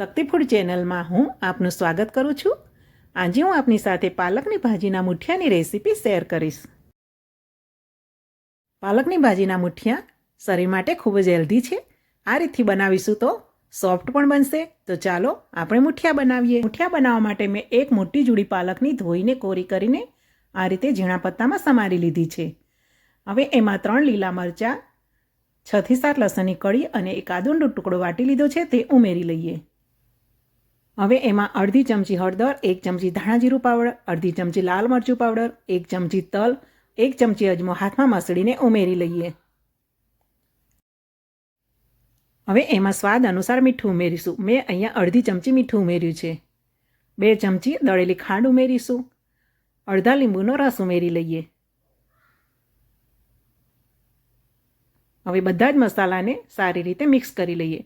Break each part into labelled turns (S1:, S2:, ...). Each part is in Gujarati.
S1: શક્તિ ફૂડ ચેનલમાં હું આપનું સ્વાગત કરું છું. આજે હું આપની સાથે પાલકની ભાજીના મુઠિયાની રેસીપી શેર કરીશ. પાલકની ભાજીના મુઠિયા શરીર માટે ખૂબ જ હેલ્ધી છે. આ રીતથી બનાવીશું તો સોફ્ટ પણ બનશે. તો ચાલો આપણે મુઠિયા બનાવીએ. મુઠિયા બનાવવા માટે મેં એક મોટી જુડી પાલકની ધોઈને કોરી કરીને આ રીતે ઝીણા પત્તામાં સમારી લીધી છે. હવે એમાં ત્રણ લીલા મરચાં છથી સાત લસણની કળી અને એક આદુંડો ટુકડો વાટી લીધો છે. તે ઉમેરી લઈએ. હવે એમાં અડધી ચમચી હળદર, એક ચમચી ધાણા જીરું પાવડર, અડધી ચમચી લાલ મરચું પાવડર, એક ચમચી તલ, એક ચમચી અજમો હાથમાં મસળીને ઉમેરી લઈએ. હવે એમાં સ્વાદ અનુસાર મીઠું ઉમેરીશું. મેં અહીંયા અડધી ચમચી મીઠું ઉમેર્યું છે. બે ચમચી દળેલી ખાંડ ઉમેરીશું. અડધા લીંબુનો રસ ઉમેરી લઈએ. હવે બધા જ મસાલાને સારી રીતે મિક્સ કરી લઈએ.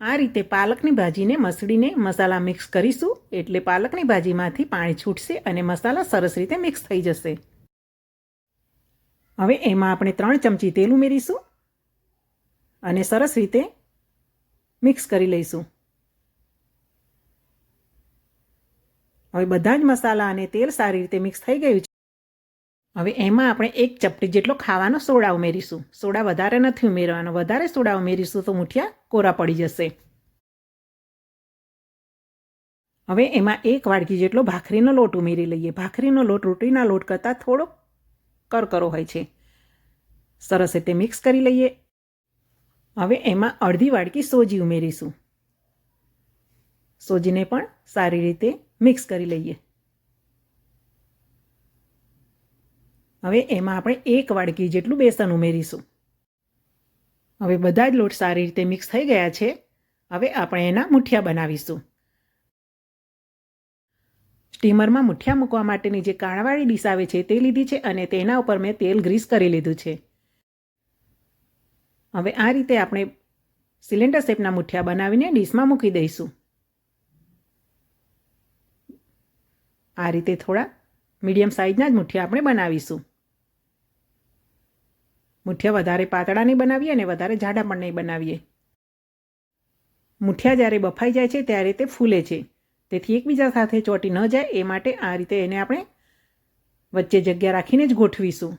S1: આ રીતે પાલકની ભાજીને મસળીને મસાલા મિક્સ કરીશું એટલે પાલકની ભાજીમાંથી પાણી છૂટશે અને મસાલા સરસ રીતે મિક્સ થઈ જશે. હવે એમાં આપણે ત્રણ ચમચી તેલ ઉમેરીશું અને સરસ રીતે મિક્સ કરી લઈશું. હવે બધા જ મસાલા અને તેલ સારી રીતે મિક્સ થઈ ગયું છે. હવે એમાં આપણે એક ચપટી જેટલો ખાવાનો સોડા ઉમેરીશું. સોડા વધારે નથી ઉમેરવાનો. વધારે સોડા ઉમેરીશું તો મુઠિયા કોરા પડી જશે. હવે એમાં એક વાડકી જેટલો ભાખરીનો લોટ ઉમેરી લઈએ. ભાખરીનો લોટ રોટીના લોટ કરતાં થોડો કરકરો હોય છે. સરસ રીતે મિક્સ કરી લઈએ. હવે એમાં અડધી વાડકી સોજી ઉમેરીશું. સોજીને પણ સારી રીતે મિક્સ કરી લઈએ. હવે એમાં આપણે એક વાડકી જેટલું બેસન ઉમેરીશું. હવે બધા જ લોટ સારી રીતે મિક્સ થઈ ગયા છે. હવે આપણે એના મુઠિયા બનાવીશું. સ્ટીમરમાં મુઠિયા મૂકવા માટેની જે કાણાવાળી ડીશ આવે છે તે લીધી છે અને તેના ઉપર મેં તેલ ગ્રીસ કરી લીધું છે. હવે આ રીતે આપણે સિલિન્ડર શેપના મુઠિયા બનાવીને ડીશમાં મૂકી દઈશું. આ રીતે થોડા મીડિયમ સાઇઝના જ મુઠિયા આપણે બનાવીશું. મુઠિયા વધારે પાતળા નહીં બનાવીએ અને વધારે જાડા પણ નહીં બનાવીએ. મુઠિયા જ્યારે બફાઈ જાય છે ત્યારે તે ફૂલે છે. તેથી એકબીજા સાથે ચોટી ન જાય, એ માટે આ રીતે એને આપણે વચ્ચે જગ્યા રાખીને જ ગોઠવીશું.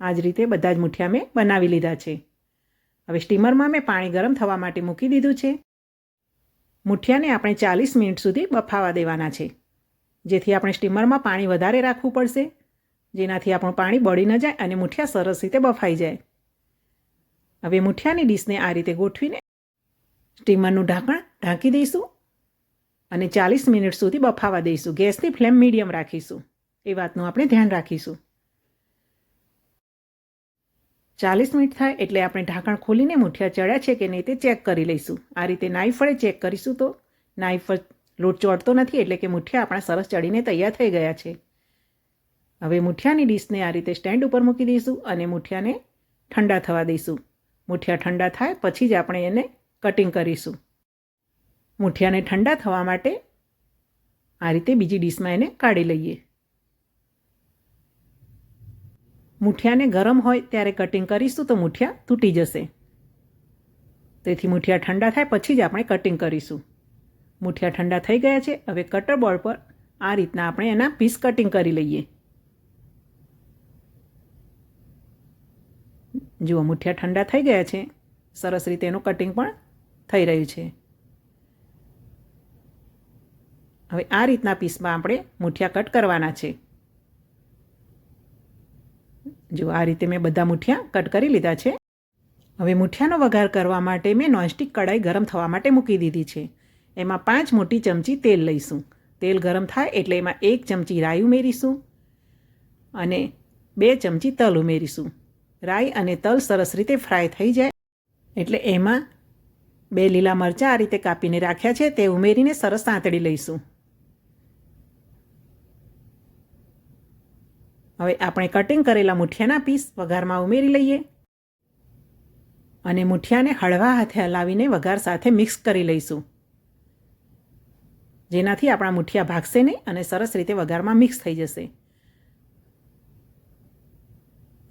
S1: આ જ રીતે બધા જ મુઠિયા મેં બનાવી લીધા છે. હવે સ્ટીમરમાં મેં પાણી ગરમ થવા માટે મૂકી દીધું છે. મુઠિયાને આપણે ચાલીસ મિનિટ સુધી બફાવા દેવાના છે. જેથી આપણે સ્ટીમરમાં પાણી વધારે રાખવું પડશે, જેનાથી આપણું પાણી બળી ન જાય અને મુઠિયા સરસ રીતે બફાઈ જાય. હવે મુઠિયાની ડીશને આ રીતે ગોઠવીને સ્ટીમરનું ઢાંકણ ઢાંકી દઈશું અને ચાલીસ મિનિટ સુધી બફાવા દઈશું. ગેસની ફ્લેમ મીડિયમ રાખીશું. એ વાતનું આપણે ધ્યાન રાખીશું. ચાલીસ મિનિટ થાય એટલે આપણે ઢાંકણ ખોલીને મુઠિયા ચડ્યા છે કે નહીં તે ચેક કરી લઈશું. આ રીતે નાઈફ વડે ચેક કરીશું તો નાઈફ લોટ ચોટતો નથી એટલે કે મુઠિયા આપણા સરસ ચડીને તૈયાર થઈ ગયા છે. હવે મુઠિયાની ડીશને આ રીતે સ્ટેન્ડ ઉપર મૂકી દઈશું અને મુઠિયાને ઠંડા થવા દઈશું. મુઠિયા ઠંડા થાય પછી જ આપણે એને કટિંગ કરીશું. મુઠિયાને ઠંડા થવા માટે આ રીતે બીજી ડીશમાં એને કાઢી લઈએ. મુઠિયાને ગરમ હોય ત્યારે કટિંગ કરીશું તો મુઠિયા તૂટી જશે. તેથી મુઠિયા ઠંડા થાય પછી જ આપણે કટિંગ કરીશું. મુઠિયા ઠંડા થઈ ગયા છે. હવે કટર બોર્ડ પર આ રીતના આપણે એના પીસ કટિંગ કરી લઈએ. જુઓ, મૂઠિયા ઠંડા થઈ ગયા છે. સરસ રીતે એનું કટિંગ પણ થઈ રહ્યું છે. હવે આ રીતના પીસમાં આપણે મૂઠિયા કટ કરવાના છે. જો આ રીતે મેં બધા મૂઠિયા કટ કરી લીધા છે. હવે મૂઠિયાનો વઘાર કરવા માટે મેં નોનસ્ટિક કઢાઈ ગરમ થવા માટે મૂકી દીધી છે. એમાં પાંચ મોટી ચમચી તેલ લઈશું. તેલ ગરમ થાય એટલે એમાં એક ચમચી રાઈ ઉમેરીશું અને બે ચમચી તલ ઉમેરીશું. રાઈ અને તલ સરસ રીતે ફ્રાય થઈ જાય એટલે એમાં બે લીલા મરચાં આ રીતે કાપીને રાખ્યા છે તે ઉમેરીને સરસ સાંતળી લઈશું. હવે આપણે કટિંગ કરેલા મુઠિયાના પીસ વઘારમાં ઉમેરી લઈએ અને મુઠિયાને હળવા હાથે હલાવીને વઘાર સાથે મિક્સ કરી લઈશું. જેનાથી આપણા મુઠિયા ભાગશે નહીં અને સરસ રીતે વઘારમાં મિક્સ થઈ જશે.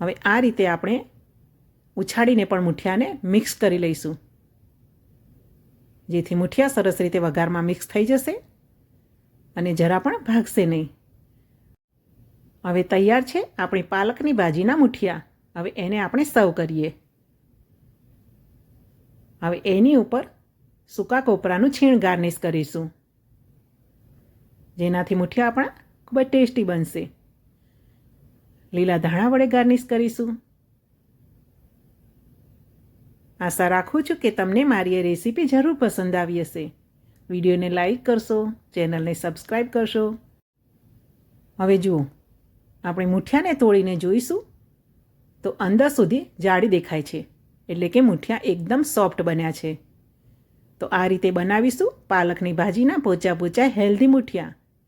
S1: હવે આ રીતે આપણે ઉછાળીને પણ મુઠિયાને મિક્સ કરી લઈશું. જેથી મુઠિયા સરસ રીતે વઘારમાં મિક્સ થઈ જશે અને જરા પણ ભાગશે નહીં. હવે તૈયાર છે આપણી પાલકની ભાજીના મુઠિયા. હવે એને આપણે સર્વ કરીએ. હવે એની ઉપર સૂકા કોપરાનું છીણ ગાર્નિશ કરીશું. જેનાથી મુઠિયા આપણા ખૂબ જ ટેસ્ટી બનશે. લીલા ધાણા વડે ગાર્નિશ કરીશું. આશા રાખું છું કે તમને મારી એ રેસીપી જરૂર પસંદ આવી હશે. વિડીયોને લાઈક કરશો, ચેનલને સબસ્ક્રાઈબ કરશો. હવે જુઓ, આપણે મુઠિયાને તોડીને જોઈશું. તો અંદર સુધી જાડી દેખાય છે, એટલે કે મુઠિયા એકદમ સોફ્ટ બન્યા છે. તો આ રીતે બનાવીશું પાલકની ભાજીના પોચા પોચા હેલ્ધી મુઠિયા.